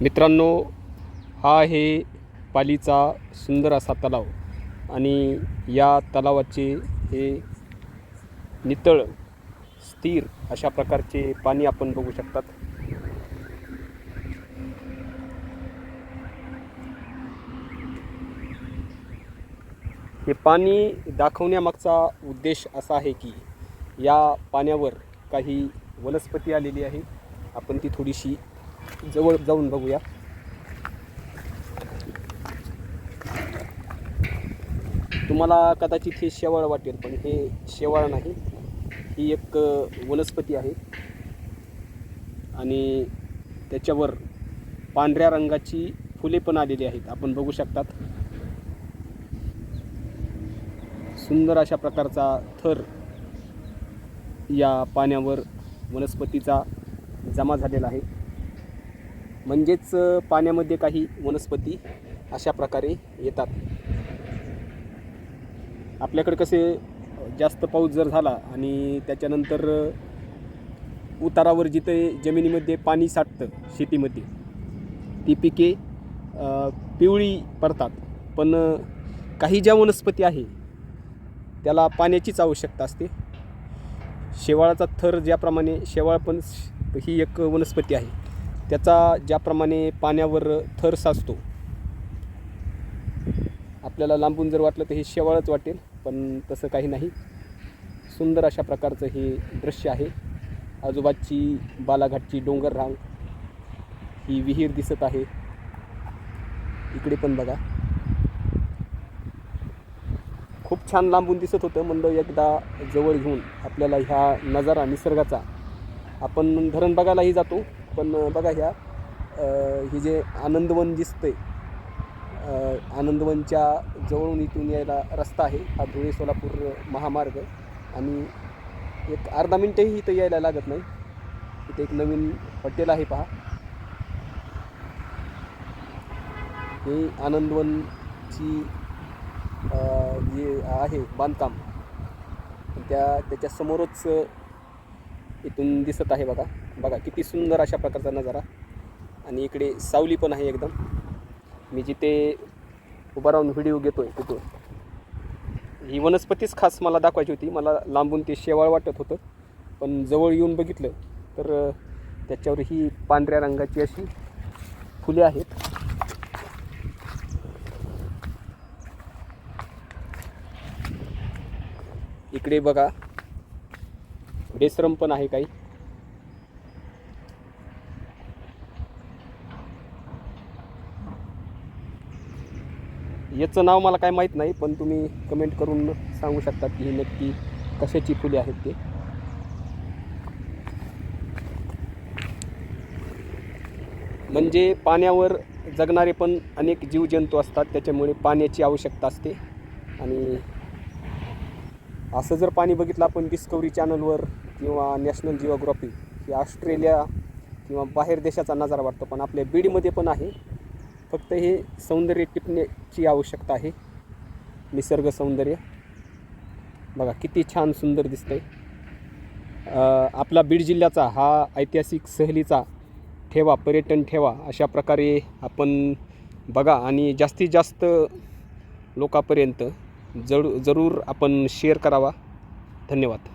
मित्रांनो हा आहे पालीचा सुंदर असा तलाव आणि या तलावाचे हे नितळ स्थिर अशा प्रकारचे पाणी आपण बघू शकतात. हे पाणी दाखवण्यामागचा उद्देश असा आहे की या पाण्यावर काही वनस्पती आलेली आहे. आपण ती थोडीशी जवळ जाऊन बघूया. तुम्हाला कदाचित हे शेवाळ वाटेल पण हे शेवाळ नाही. ही एक वनस्पती आहे. आणि त्याच्यावर पांढऱ्या रंगाची फुले पण आलेली आहेत. आपण बघू शकतात. सुंदर अशा प्रकारचा थर या पाण्यावर वनस्पतीचा जमा झालेला आहे. म्हणजेच पाण्यामध्ये काही वनस्पती अशा प्रकारे येतात. आपल्याकडे कसे जास्त पाऊस जर झाला आणि त्याच्यानंतर उतारावर जिथे जमिनीमध्ये पाणी साठतं शेतीमध्ये ती पिके पिवळी पडतात. पण काही ज्या वनस्पती आहे त्याला पाण्याचीच आवश्यकता असते. शेवाळाचा थर ज्याप्रमाणे शेवाळ पण ही एक वनस्पती आहे. त्याचा ज्याप्रमाणे पाण्यावर थर साचतो आपल्याला लांबून जर वाटलं तर हे शेवाळच वाटेल पण तसं काही नाही. सुंदर अशा प्रकारचं हे दृश्य आहे. आजूबाजची बालाघाटची डोंगर रांग ही विहीर दिसत आहे. इकडे पण बघा. खूप छान लांबून दिसत होतं म्हणलं एकदा जवळ घेऊन आपल्याला ह्या नजारा निसर्गाचा. आपण धरण बघायलाही जातो. पण बघा ह्या हे जे आनंदवन दिसतंय आनंदवनच्या जवळून इथून यायला रस्ता आहे हा धुळे सोलापूर महामार्ग आणि एक अर्धा मिनटंही इथं यायला लागत नाही. इथे एक नवीन हॉटेल आहे पहा. हे आनंदवनची जे आहे बांधकाम त्या त्याच्यासमोरच इथून दिसत आहे बघा. बघा किती सुंदर अशा प्रकारचा नजारा. आणि इकडे सावली पण आहे एकदम. मी जिथे उभा राहून व्हिडिओ घेतो आहे तिथून. ही वनस्पतीच खास मला दाखवायची होती. मला लांबून ते शेवाळ वाटत होतं. पण जवळ येऊन बघितलं तर त्याच्यावर ही पांढऱ्या रंगाची अशी फुले आहेत. इकडे बघा बेसरम पण आहे काही. याचं नाव मला काय माहीत नाही पण तुम्ही कमेंट करून सांगू शकता की ही नक्की कशाची फुले आहेत ते. म्हणजे पाण्यावर जगणारे पण अनेक जीवजंतू असतात त्याच्यामुळे पाण्याची आवश्यकता असते. आणि असं जर पाणी बघितलं आपण डिस्कवरी चॅनलवर किंवा नॅशनल जिओग्राफी ही ऑस्ट्रेलिया किंवा बाहेर देशाचा नजारा वाटतो पण आपल्या बीडमध्ये पण आहे. फक्त हे सौंदर्य टिपण्याची आवश्यकता आहे. निसर्ग सौंदर्य. बघा किती छान सुंदर दिसतंय. आहे आपला बीड जिल्ह्याचा हा ऐतिहासिक सहलीचा ठेवा पर्यटन ठेवा अशा प्रकारे आपण बघा. आणि जास्तीत जास्त लोकांपर्यंत जरू जरूर आपण शेअर करावा. धन्यवाद.